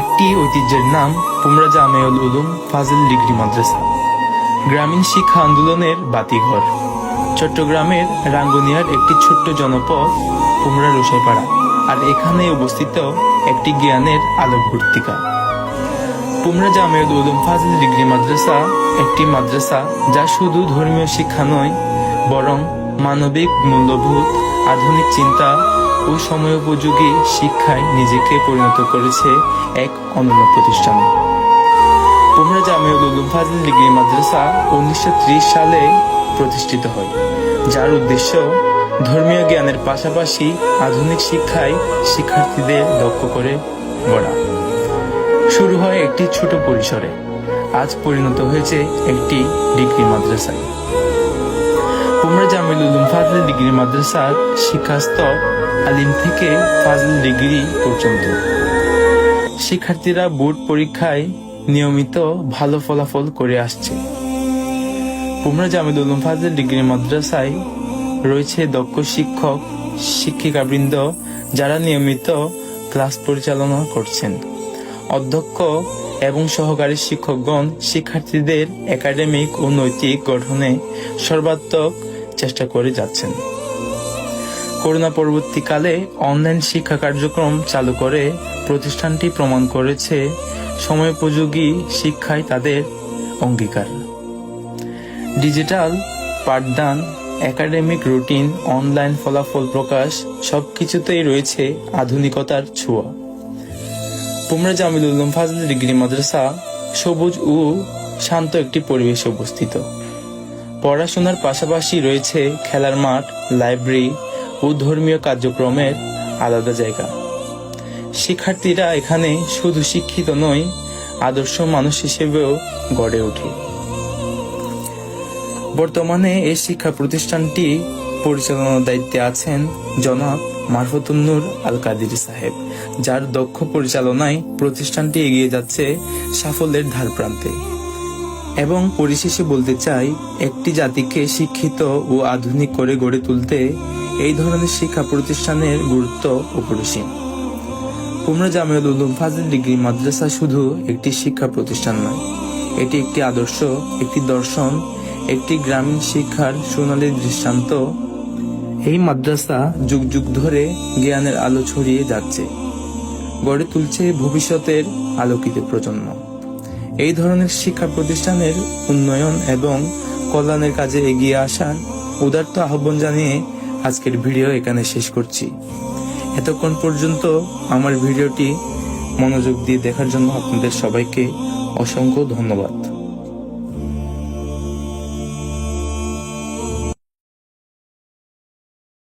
একটি ঐতিহ্যের নাম পুমরা জামেউল উলুম ফাজিল ডিগ্রি মাদ্রাসা, গ্রামীণ শিক্ষা আন্দোলনের বাতিঘর। চট্টগ্রামের রাঙ্গুনিয়ার একটি ছোট্ট জনপদ পুমরা রোসাইপাড়া, আর এখানে অবস্থিত একটি জ্ঞানের আলোকবর্তিকা। পুমরা জামেউল উলুম ফাজিল ডিগ্রি মাদ্রাসা একটি মাদ্রাসা যা শুধু ধর্মীয় শিক্ষা নয়, বরং মানবিক মূল্যবোধ, আধুনিক চিন্তা ও সময়োপযোগী শিক্ষায় নিজেকে পরিণত করেছে এক অনন্য প্রতিষ্ঠানে। পুমরা জামিউল উলুম ফাজিল ডিগ্রি মাদ্রাসা উনিশশো ত্রিশ সালে প্রতিষ্ঠিত হয়, যার উদ্দেশ্য ধর্মীয় জ্ঞানের পাশাপাশি আধুনিক শিক্ষায় শিক্ষার্থীদের দক্ষ করে গড়া। শুরু হয় একটি ছোট পরিসরে, আজ পরিণত হয়েছে একটি ডিগ্রি মাদ্রাসায়। কুমড়া জামিল উলুম ফাজল ডিগ্রি মাদ্রাসার শিক্ষাস্তর আলিম থেকে ফাজল ডিগ্রি পর্যন্ত। শিক্ষার্থীরা বোর্ড পরীক্ষায় নিয়মিত ভালো ফলাফল করে আসছে। কুমড়া জামিল উলুম ফাজল ডিগ্রি মাদ্রাসায় রয়েছে দক্ষ শিক্ষক, শিক্ষিকাবৃন্দ যারা নিয়মিত ক্লাস পরিচালনা করছেন। অধ্যক্ষ এবং সহকারী শিক্ষকগণ শিক্ষার্থীদের একাডেমিক ও নৈতিক গঠনে সর্বাত্মক চেষ্টা করে যাচ্ছেন। করোনা পরবর্তীকালে অনলাইন শিক্ষা কার্যক্রম চালু করে প্রতিষ্ঠানটি প্রমাণ করেছে সময়োপযোগী শিক্ষায় তাদের অঙ্গীকার। ডিজিটাল, পাঠদান, একাডেমিক রুটিন, অনলাইন ফলাফল প্রকাশ সবকিছুতেই রয়েছে আধুনিকতার ছোঁয়া। পুমরা জামিল উলুম ফাজল ডিগ্রি মাদ্রাসা সবুজ ও শান্ত একটি পরিবেশে অবস্থিত। পড়াশোনার পাশাপাশি রয়েছে খেলার মাঠ, লাইব্রেরি ও ধর্মীয় কার্যক্রমের আলাদা জায়গা। শিক্ষার্থীরা এখানে শুধু শিক্ষিত নয়, আদর্শ মানুষ হিসেবেও গড়ে ওঠে। বর্তমানে এই শিক্ষা প্রতিষ্ঠানটি পরিচালনার দায়িত্বে আছেন জনাব মারফতুন্নুর আল কাদির সাহেব, যার দক্ষ পরিচালনায় প্রতিষ্ঠানটি এগিয়ে যাচ্ছে সাফল্যের ধার প্রান্তে এবং পরিশেষে বলতে চাই, একটি জাতিকে শিক্ষিত ও আধুনিক করে গড়ে তুলতে এই ধরনের শিক্ষা প্রতিষ্ঠানের গুরুত্ব অপরিসীম। কুমড়া জামিউল উলুম ফাজিল ডিগ্রি মাদ্রাসা শুধু একটি শিক্ষা প্রতিষ্ঠান নয়, এটি একটি আদর্শ, একটি দর্শন, একটি গ্রামীণ শিক্ষার সোনালী দৃষ্টান্ত। এই মাদ্রাসা যুগ যুগ ধরে জ্ঞানের আলো ছড়িয়ে যাচ্ছে, গড়ে তুলছে ভবিষ্যতের আলোকিত প্রজন্ম। এই ধরনের শিক্ষা প্রতিষ্ঠানের উন্নয়ন এবং কল্যাণের কাজে এগিয়ে আসার উদার্ত আহ্বান জানিয়ে আজকের ভিডিও এখানে শেষ করছি। এতক্ষণ পর্যন্ত আমার ভিডিওটি মনোযোগ দিয়ে দেখার জন্য আপনাদের সবাইকে অসংখ্য ধন্যবাদ।